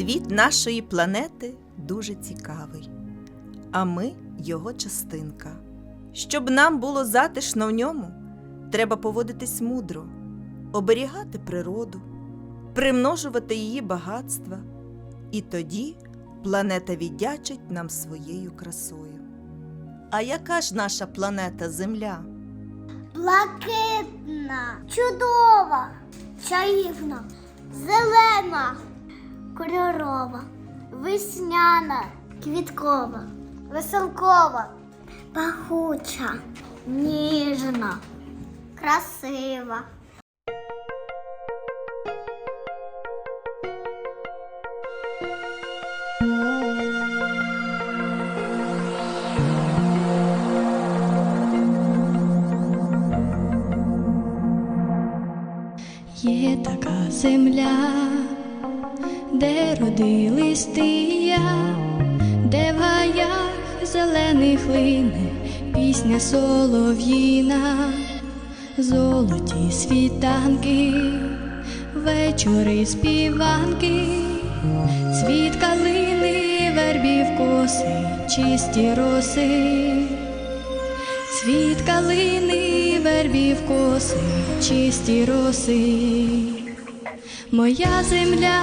Світ нашої планети дуже цікавий, а ми його частинка. Щоб нам було затишно в ньому, треба поводитись мудро, оберігати природу, примножувати її багатства, і тоді планета віддячить нам своєю красою. А яка ж наша планета Земля? Блакитна, чудова, чаївна, зелена, кольорова, весняна, квіткова, веселкова, пахуча, ніжна, красива. Є така земля, де родились ти я, де в гаях зелених лине пісня солов'їна, золоті світанки, вечори співанки, цвіт калини, вербів коси, чисті роси. Цвіт калини, вербів коси, чисті роси, моя земля,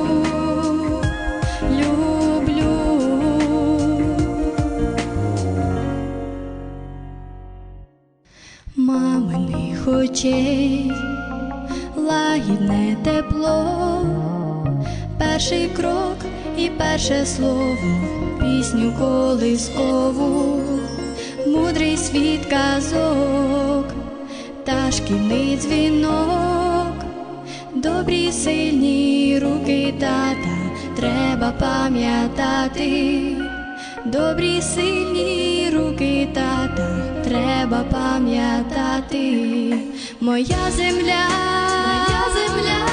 Маминих очей лагідне тепло, перший крок і перше слово, пісню колискову, мудрий світ казок, та шкільний дзвінок, добрі сильні руки тата, треба пам'ятати. Добрі сильні руки тата, треба пам'ятати. Моя земля, моя земля,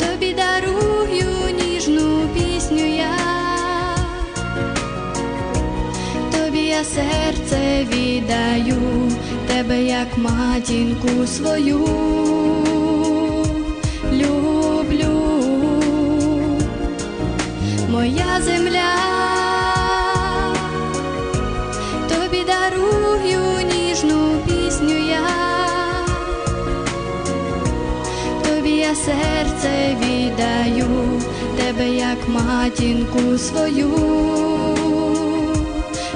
тобі дарую ніжну пісню я, тобі я серце віддаю, тебе як матінку свою. Люблю. Моя земля, як матінку свою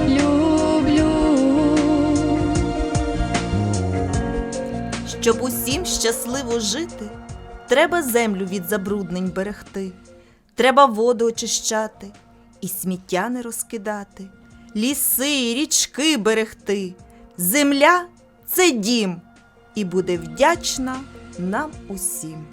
люблю. Щоб усім щасливо жити, треба землю від забруднень берегти, треба воду очищати і сміття не розкидати, ліси, річки берегти. Земля це дім і буде вдячна нам усім.